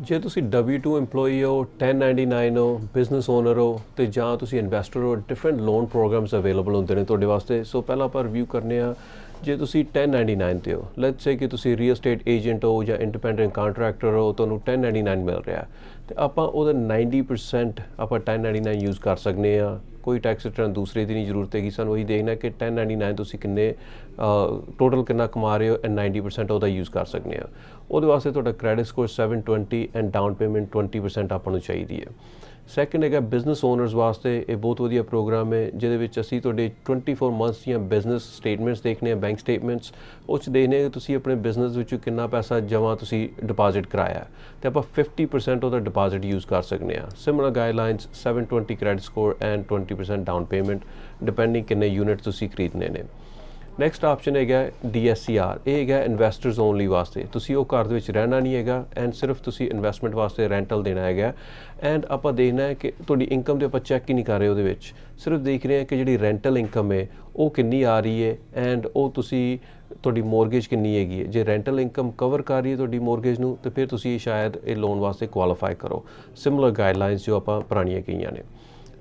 ਜੇ ਤੁਸੀਂ W2 EMPLOYEE ਹੋ 1099 ਹੋ ਬਿਜ਼ਨਸ ਓਨਰ ਹੋ, ਤੇ ਜਾਂ ਤੁਸੀਂ ਇਨਵੈਸਟਰ ਹੋ ਡਿਫਰੈਂਟ ਲੋਨ ਪ੍ਰੋਗਰਾਮਸ ਅਵੇਲੇਬਲ ਹੁੰਦੇ ਨੇ ਤੁਹਾਡੇ ਵਾਸਤੇ। ਸੋ ਪਹਿਲਾਂ ਆਪਾਂ ਰਿਵਿਊ ਕਰਨੇ ਆ ਜੇ ਤੁਸੀਂ 1099 ਤੇ ਹੋ ਲੈਟਸ ਸੇ ਕਿ ਤੁਸੀਂ ਰੀਅਲ ਏਸਟੇਟ ਏਜੰਟ ਹੋ ਜਾਂ ਇੰਡੀਪੈਂਡੈਂਟ ਕੰਟਰੈਕਟਰ ਹੋ, ਤੁਹਾਨੂੰ 1099 ਮਿਲ ਰਿਹਾ। ਤੇ ਆਪਾਂ ਉਹਦਾ 90% ਆਪਾਂ 1099 ਯੂਜ਼ ਕਰ ਸਕਦੇ ਆ ਕੋਈ ਟੈਕਸ ਰਿਟਰਨ ਦੂਸਰੇ ਦੀ ਨਹੀਂ ਜ਼ਰੂਰਤ ਹੈਗੀ, ਸਾਨੂੰ ਉਹੀ ਦੇਖਣਾ ਕਿ 1099 ਤੁਸੀਂ ਕਿੰਨੇ ਟੋਟਲ ਕਿੰਨਾ ਕਮਾ ਰਹੇ ਹੋ ਐਂਡ 90% ਉਹਦਾ ਯੂਜ਼ ਕਰ ਸਕਦੇ ਆ ਉਹਦੇ ਵਾਸਤੇ ਤੁਹਾਡਾ credit score 720 and down payment 20% ਆਪਾਂ ਨੂੰ ਚਾਹੀਦੀ ਹੈ। ਸੈਕੰਡ ਹੈਗਾ ਬਿਜ਼ਨਸ ਓਨਰਸ ਵਾਸਤੇ ਇਹ ਬਹੁਤ ਵਧੀਆ ਪ੍ਰੋਗਰਾਮ ਹੈ, ਜਿਹਦੇ ਵਿੱਚ ਅਸੀਂ ਤੁਹਾਡੇ 24 ਮੰਥਸ ਦੀਆਂ ਬਿਜ਼ਨਸ ਸਟੇਟਮੈਂਟਸ ਦੇਖਨੇ ਆ ਬੈਂਕ ਸਟੇਟਮੈਂਟਸ ਉਹ 'ਚ ਦੇਖਨੇ ਆ ਕਿ ਤੁਸੀਂ ਆਪਣੇ ਬਿਜ਼ਨਸ ਵਿੱਚੋਂ ਕਿੰਨਾ ਪੈਸਾ ਜਮ੍ਹਾਂ ਤੁਸੀਂ ਡਿਪੋਜ਼ਿਟ ਕਰਾਇਆ ਹੈ। ਤੇ ਆਪਾਂ 50% ਉਹਦਾ ਡਿਪੋਜ਼ਿਟ ਯੂਜ਼ ਕਰ ਸਕਦੇ ਆ। Similar guidelines 720 credit score and 20% down payment depending ਕਿੰਨੇ ਯੂਨਿਟ ਤੁਸੀਂ ਖਰੀਦਨੇ ਨੇ। ਨੈਕਸਟ ਆਪਸ਼ਨ ਹੈਗਾ DSCR ਇਹ ਹੈਗਾ ਇਨਵੈਸਟਰਸ ਓਨਲੀ ਵਾਸਤੇ। ਤੁਸੀਂ ਉਹ ਘਰ ਦੇ ਵਿੱਚ ਰਹਿਣਾ ਨਹੀਂ ਹੈਗਾ ਐਂਡ ਸਿਰਫ ਤੁਸੀਂ ਇਨਵੈਸਟਮੈਂਟ ਵਾਸਤੇ ਰੈਂਟਲ ਦੇਣਾ ਹੈਗਾ। ਐਂਡ ਆਪਾਂ ਦੇਖਣਾ ਹੈ ਕਿ ਤੁਹਾਡੀ ਇਨਕਮ ਦੇ ਆਪਾਂ ਚੈੱਕ ਹੀ ਨਹੀਂ ਕਰ ਰਹੇ ਉਹਦੇ ਵਿੱਚ। ਸਿਰਫ ਦੇਖ ਰਹੇ ਹਾਂ ਕਿ ਜਿਹੜੀ ਰੈਂਟਲ ਇਨਕਮ ਹੈ, ਉਹ ਕਿੰਨੀ ਆ ਰਹੀ ਹੈ ਐਂਡ ਉਹ ਤੁਸੀਂ, ਤੁਹਾਡੀ ਮੋਰਗੇਜ ਕਿੰਨੀ ਹੈਗੀ ਹੈ। ਜੇ ਰੈਂਟਲ ਇਨਕਮ ਕਵਰ ਕਰ ਰਹੀ ਹੈ ਤੁਹਾਡੀ ਮੋਰਗੇਜ ਨੂੰ, ਤੇ ਫਿਰ ਤੁਸੀਂ ਸ਼ਾਇਦ ਇਹ ਲੋਨ ਵਾਸਤੇ ਕੁਆਲੀਫਾਈ ਕਰੋ। ਸਿਮਿਲਰ ਗਾਈਡਲਾਈਨਸ ਜੋ ਆਪਾਂ ਪੁਰਾਣੀਆਂ ਕਹੀਆਂ ਨੇ।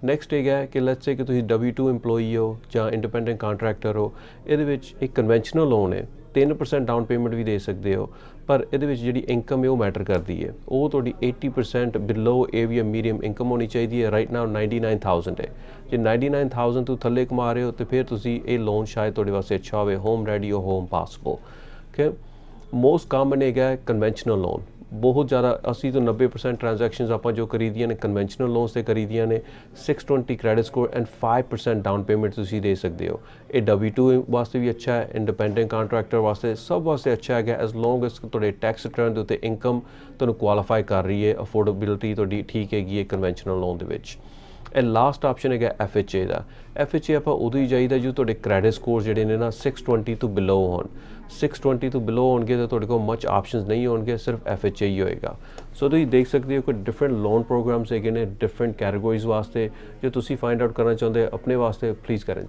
ਨੈਕਸਟ ਇਹ ਹੈ ਕਿ ਲੈਟਸ ਸੇ ਕਿ ਤੁਸੀਂ W2 EMPLOYEE ਹੋ ਜਾਂ ਇੰਡੀਪੈਂਡੈਂਟ ਕੰਟਰੈਕਟਰ ਹੋ, ਇਹਦੇ ਵਿੱਚ ਇੱਕ ਕਨਵੈਨਸ਼ਨਲ ਲੋਨ ਹੈ। 3% ਡਾਊਨ ਪੇਮੈਂਟ ਵੀ ਦੇ ਸਕਦੇ ਹੋ, ਪਰ ਇਹਦੇ ਵਿੱਚ ਜਿਹੜੀ ਇਨਕਮ ਹੈ ਉਹ ਮੈਟਰ ਕਰਦੀ ਹੈ। ਉਹ ਤੁਹਾਡੀ 80% ਬਿਲੋ ਏਵੀਐਮ ਮੀਡੀਅਮ ਇਨਕਮ ਹੋਣੀ ਚਾਹੀਦੀ ਹੈ। ਰਾਈਟ ਨਾਓ 99000 ਹੈ। ਜੇ 99000 ਤੋਂ ਥੱਲੇ ਕਮਾ ਰਹੇ ਹੋ, ਤੇ ਫਿਰ ਤੁਸੀਂ ਇਹ ਲੋਨ ਸ਼ਾਇਦ ਤੁਹਾਡੇ ਵਾਸਤੇ ਅੱਛਾ ਹੋਵੇ। ਹੋਮ ਰੈਡੀ ਹੋ ਹੋਮ ਪਾਸਬਲ ਕਿ ਮੋਸਟ ਕਾਮਨ ਹੈਗਾ ਕਨਵੈਨਸ਼ਨਲ ਲੋਨ ਬਹੁਤ ਜ਼ਿਆਦਾ 80 ਤੋਂ 90% ਟ੍ਰਾਂਜੈਕਸ਼ਨਸ ਆਪਾਂ ਜੋ ਕਰੀਦੀਆਂ ਨੇ ਕਨਵੈਨਸ਼ਨਲ ਲੋਨਸ ਤੇ ਕਰੀਦੀਆਂ ਨੇ 620 credit score and 5% down payment ਤੁਸੀਂ ਦੇ ਸਕਦੇ ਹੋ। ਇਹ W2 ਵਾਸਤੇ ਵੀ ਅੱਛਾ ਹੈ ਇੰਡੀਪੈਂਡੈਂਟ ਕੰਟਰੈਕਟਰ ਵਾਸਤੇ ਸਭ ਵਾਸਤੇ ਅੱਛਾ ਹੈਗਾ ਐਸ ਲੌਂਗ ਐਸ ਤੁਹਾਡੇ ਟੈਕਸ ਰਿਟਰਨ ਦੇ ਉੱਤੇ ਇਨਕਮ ਤੁਹਾਨੂੰ ਕੁਆਲੀਫਾਈ ਕਰ ਰਹੀ ਹੈ ਅਫੋਰਡੇਬਿਲਿਟੀ ਤੁਹਾਡੀ ਠੀਕ ਹੈਗੀ ਹੈ ਕਨਵੈਨਸ਼ਨਲ ਲੋਨ ਦੇ ਵਿੱਚ। ਇਹ ਲਾਸਟ ਆਪਸ਼ਨ ਹੈਗਾ FHA ਦਾ। FHA ਆਪਾਂ ਉਦੋਂ ਹੀ ਚਾਹੀਦਾ ਜੋ ਤੁਹਾਡੇ ਕ੍ਰੈਡਿਟ ਸਕੋਰ ਜਿਹੜੇ ਨੇ ਨਾ 620 ਤੋਂ ਬਿਲੋ ਹੋਣ। 620 ਤੋਂ ਬਿਲੋ ਹੋਣਗੇ ਤਾਂ ਤੁਹਾਡੇ ਕੋਲ ਮੱਚ ਆਪਸ਼ਨਸ ਨਹੀਂ ਹੋਣਗੇ, ਸਿਰਫ FHA ਹੀ ਹੋਏਗਾ। ਸੋ ਤੁਸੀਂ ਦੇਖ ਸਕਦੇ ਹੋ ਕਿ ਡਿਫਰੈਂਟ ਲੋਨ ਪ੍ਰੋਗਰਾਮਸ ਹੈਗੇ ਨੇ ਡਿਫਰੈਂਟ ਕੈਟਾਗਰੀਜ਼ ਵਾਸਤੇ। ਜੇ ਤੁਸੀਂ ਫਾਈਂਡ ਆਊਟ ਕਰਨਾ ਚਾਹੁੰਦੇ ਹੋ, ਆਪਣੇ ਵਾਸਤੇ ਪਲੀਜ਼ ਕਰਨ ਇਨ